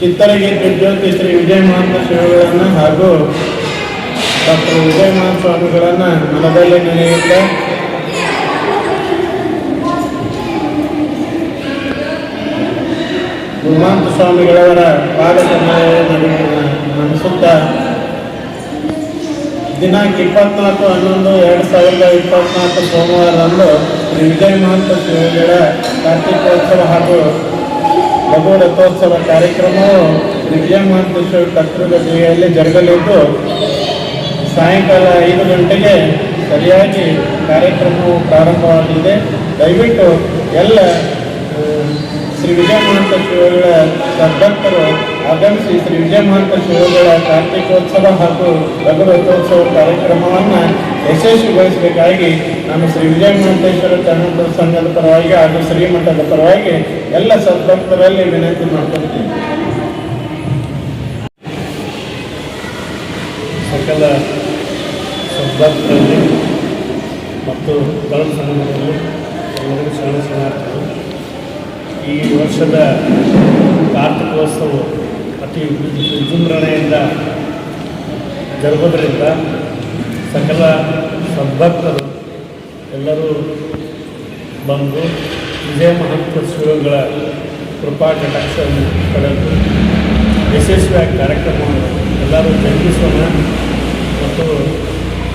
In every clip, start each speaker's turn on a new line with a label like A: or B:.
A: ಚಿತ್ತರಗಿ ದಿಗ್ಜ್ಯೋತಿ ಶ್ರೀ ವಿಜಯ ಮಹಾಂತ ಶಿವಗಳನ್ನು ಹಾಗೂ ಡಾಕ್ಟರ್ ವಿಜಯ ಮಹಾನ್ ಸ್ವಾಮಿಗಳನ್ನು ಮನದಲ್ಲಿ ನೆನೆಯುತ್ತೆ. ಗುರುಮಾಂತ ಸ್ವಾಮಿಗಳವರ ಪಾದಕಮಲ ನಡೆಸುತ್ತಾ ದಿನಾಂಕ ಇಪ್ಪತ್ನಾಲ್ಕು ಹನ್ನೊಂದು, ಎರಡು ಸಾವಿರದ ಇಪ್ಪತ್ನಾಲ್ಕು ಸೋಮವಾರದಂದು ಶ್ರೀ ವಿಜಯ ಮಹಾಂತ ಶಿವಗಳ ಕಾರ್ತಿಕೋತ್ಸವ ಹಾಗೂ ಲಘು ರಥೋತ್ಸವ ಕಾರ್ಯಕ್ರಮ ಮಹಂತ ಶಿವ ಕರ್ತೃಗದಿಯಲ್ಲಿ ಜರುಗಲಿದ್ದು, ಸಾಯಂಕಾಲ ಐದು ಗಂಟೆಗೆ ಸರಿಯಾಗಿ ಕಾರ್ಯಕ್ರಮವು ಪ್ರಾರಂಭವಾಗಲಿದೆ. ದಯವಿಟ್ಟು ಎಲ್ಲ ಶ್ರೀ ವಿಜಯ ಮಹಂತ ಶಿವಗಳ ಸದ್ಭಕ್ತರು ಆಗಮಿಸಿ ಶ್ರೀ ವಿಜಯ ಮಹಂತ ಶಿವಗಳ ಕಾರ್ತಿಕೋತ್ಸವ ಹಾಗೂ ಲಘು ರಥೋತ್ಸವ ಕಾರ್ಯಕ್ರಮವನ್ನು ಯಶಸ್ವಿಗೊಳಿಸಬೇಕಾಗಿ ನಾನು ಶ್ರೀ ವಿಜಯ ಮಹಾಂತೇಶ್ವರ ಕನ್ನಡ ಸಂಘದ ಪರವಾಗಿ ಹಾಗೂ ಶ್ರೀಮಠದ ಪರವಾಗಿ ಎಲ್ಲ ಸದ್ಭಕ್ತರಲ್ಲಿ ವಿನಂತಿ ಮಾಡ್ಕೊಳ್ತೀನಿ.
B: ಸಕಲ ಸದ್ಭಕ್ತರಲ್ಲಿ ಮತ್ತು ತರುಣ ಸಂಘದಲ್ಲಿ ಎಲ್ಲರಿಗೂ ಶರಣ ಈ ವರ್ಷದ ಕಾರ್ತಿಕೋತ್ಸವ ವಿಜೃಂಭಣೆಯಿಂದ ಜರುಗೋದ್ರಿಂದ ಸಕಲ ಸದ್ಭಕ್ತರು ಎಲ್ಲರೂ ಬಂದು ವಿಜಯ ಮಹಂತ ಶ್ರೀಗಳ ಕೃಪಾ ಕಟಾಕ್ಷವನ್ನು ಪಡೆದು ಯಶಸ್ವಿಯಾಗಿ ಕಾರ್ಯಕ್ರಮವನ್ನು ಎಲ್ಲರೂ ಜರುಗಿಸೋಣ ಮತ್ತು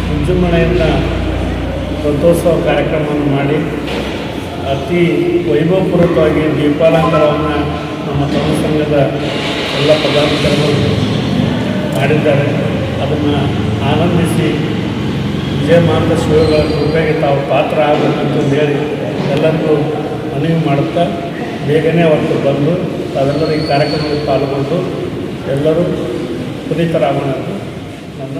B: ವಿಜೃಂಭಣೆಯಿಂದ ರಥೋತ್ಸವ ಕಾರ್ಯಕ್ರಮವನ್ನು ಮಾಡಿ ಅತಿ ವೈಭವಪೂರ್ವಕವಾಗಿ ದೀಪಾಲಂಕಾರವನ್ನು ನಮ್ಮ ತರುಣ ಸಂಘದ ಎಲ್ಲ ಪದಾಧಿಕಾರಿಗಳು ಮಾಡಿದ್ದಾರೆ. ಅದನ್ನು ಆನಂದಿಸಿ ವಿಜಯ ಶಿವಗಳ ಕೃಪೆಗೆ ತಾವು ಪಾತ್ರ ಆಗಬೇಕಂತ ಹೇಳಿ ಎಲ್ಲರಿಗೂ ಮನವಿ ಮಾಡುತ್ತಾ ಬೇಗನೆ ಅವತ್ತು ಬಂದು ತಾವೆಲ್ಲರೂ ಈ ಕಾರ್ಯಕ್ರಮದಲ್ಲಿ ಪಾಲ್ಗೊಂಡು ಎಲ್ಲರೂ ಪುನೀತರಾಗೋಣ ನನ್ನ